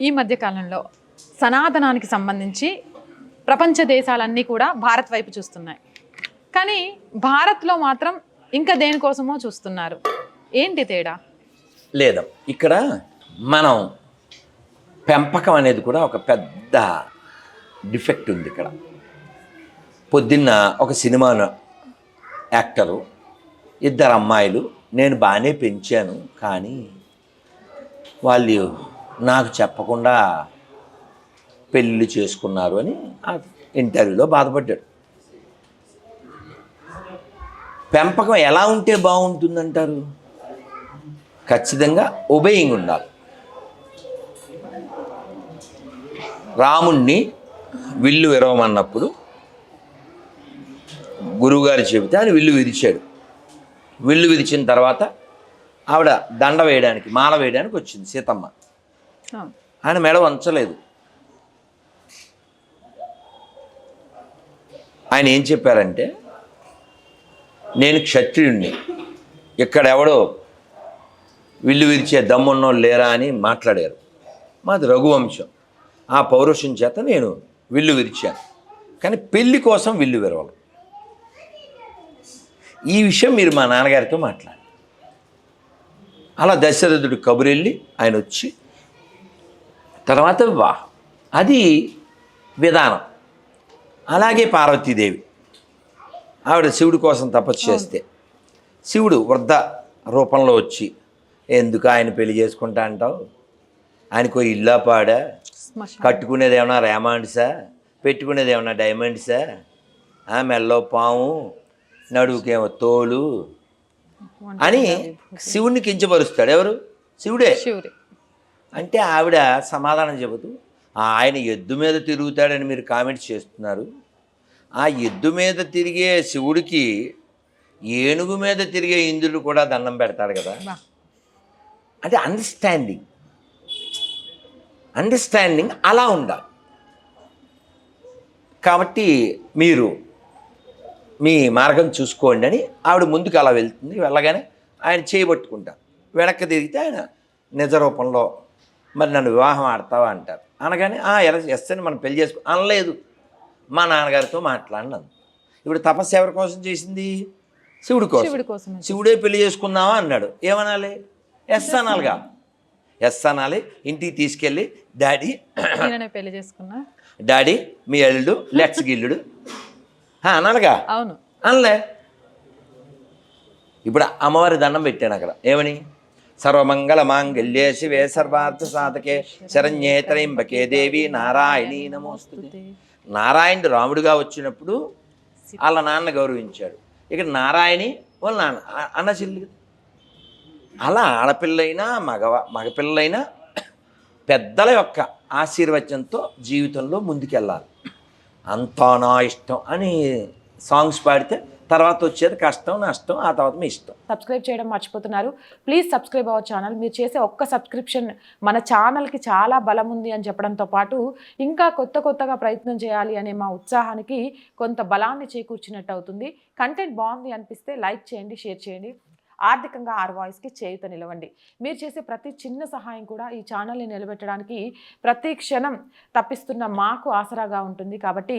ఈ మధ్య కాలంలో సనాతనానికి సంబంధించి ప్రపంచ దేశాలన్నీ కూడా భారత్ వైపు చూస్తున్నాయి. కానీ భారత్లో మాత్రం ఇంకా దేనికోసమో చూస్తున్నారు. ఏంటి తేడా? లేదా. ఇక్కడ మనం పెంపకం అనేది కూడా ఒక పెద్ద డిఫెక్ట్ ఉంది ఇక్కడ. పొద్దున్న ఒక సినిమా యాక్టరు ఇద్దరు అమ్మాయిలు నేను బాగానే పెంచాను కానీ వాళ్ళు నాకు చెప్పకుండా పెళ్ళిళ్ళు చేసుకున్నారు అని ఆ ఇంటర్వ్యూలో బాధపడ్డాడు. పెంపకం ఎలా ఉంటే బాగుంటుందంటారు? ఖచ్చితంగా ఒబేయింగ్ ఉండాలి. రాముణ్ణి విల్లు విరవమన్నప్పుడు గురువుగారు చెబితే ఆయన విల్లు విరిచాడు. విల్లు విరిచిన తర్వాత ఆవిడ దండ వేయడానికి మాల వేయడానికి వచ్చింది సీతమ్మ. ఆయన మెడ వంచలేదు. ఆయన ఏం చెప్పారంటే నేను క్షత్రియుణ్ణి. ఇక్కడెవడో విల్లు విరిచే దమ్మున్నోళ్ళు లేరా అని మాట్లాడారు. మాది రఘువంశం. ఆ పౌరుషం చేత నేను విల్లు విరిచాను. కానీ పెళ్ళి కోసం విల్లు విరవలు ఈ విషయం మీరు మా నాన్నగారితో మాట్లాడారు అలా దశరథుడు కబురెళ్ళి ఆయన వచ్చి తర్వాత వివాహం అది విధానం. అలాగే పార్వతీదేవి. ఆవిడ శివుడి కోసం తపస్సు చేస్తే. శివుడు వృద్ధ రూపంలో వచ్చి ఎందుకు ఆయన పెళ్ళి చేసుకుంటా అంటావు? ఆయనకో ఇల్లా పాడా. కట్టుకునేది ఏమన్నా రేమాండ్సా? పెట్టుకునేది ఏమన్నా డైమండ్సా? ఆ మెల్లో పాము నడువుకేమో తోలు అని శివుణ్ణి కించపరుస్తాడు ఎవరు? శివుడే. శివుడి. అంటే ఆవిడ సమాధానం చెబుతూ ఆయన ఎద్దు మీద తిరుగుతాడని మీరు కామెంట్స్ చేస్తున్నారు. ఆ ఎద్దు మీద తిరిగే శివుడికి ఏనుగు మీద తిరిగే ఇంద్రుడు కూడా దండం పెడతాడు కదా. అంటే అండర్స్టాండింగ్ అండర్స్టాండింగ్ అలా ఉండాలి. కాబట్టి మీరు మీ మార్గం చూసుకోండి అని ఆవిడ ముందుకు అలా వెళ్తుంది. వెళ్ళగానే ఆయన చేయబట్టుకుంటారు వెనక్కి తిరిగితే ఆయన నిజ రూపంలో మరి నన్ను వివాహం ఆడతావా అంటారు. అనగానే "ఆ, ఎస్ అని మనం పెళ్ళి చేసుకో అనలేదు. మా నాన్నగారితో మాట్లాడినాను. ఇప్పుడు తపస్సు ఎవరి కోసం చేసింది? శివుడి కోసం. శివుడి పెళ్ళి చేసుకుందామా అన్నాడు. ఏమనాలి? ఎస్ అనాలిగా. ఎస్ అనాలి. ఇంటికి తీసుకెళ్ళి డాడీ పెళ్ళి చేసుకున్నా. డాడీ మీ అల్లుడు లెట్స్ గిల్లుడు. అనాలిగా? అవును. అనలే. ఇప్పుడు అమ్మవారి దండం పెట్టాను అక్కడ. ఏమని? సర్వమంగళ మాంగళ్యే శివే సర్వార్థ సాధకే శరణ్యే త్రయంబకే దేవి నారాయణీ నమోస్తు నారాయణుడు రాముడిగా వచ్చినప్పుడు వాళ్ళ నాన్న గౌరవించాడు. ఇక్కడ నారాయణి వాళ్ళ నాన్న అన్న చెల్లి. అలా ఆడపిల్లైనా మగవ మగపిల్లైనా పెద్దల యొక్క ఆశీర్వచనంతో జీవితంలో ముందుకెళ్ళాలి. అంతా నా ఇష్టం అని సాంగ్స్ పాడితే తర్వాత వచ్చేది కష్టం నష్టం ఆ తర్వాత మీ ఇష్టం. సబ్స్క్రైబ్ చేయడం మర్చిపోతున్నారు. Please subscribe our channel. మీరు చేసే ఒక్క సబ్స్క్రిప్షన్ మన ఛానల్కి చాలా బలం ఉంది అని చెప్పడంతో పాటు ఇంకా కొత్త కొత్తగా ప్రయత్నం చేయాలి అనే మా ఉత్సాహానికి కొంత బలాన్ని చేకూర్చినట్టు అవుతుంది. కంటెంట్ బాగుంది అనిపిస్తే లైక్ చేయండి షేర్ చేయండి. ఆర్థికంగా ఆర్ వాయిస్కి చేయుత నిలవండి. మీరు చేసే ప్రతి చిన్న సహాయం కూడా ఈ ఛానల్ని నిలబెట్టడానికి ప్రతి క్షణం తప్పిస్తున్న మాకు ఆసరాగా ఉంటుంది. కాబట్టి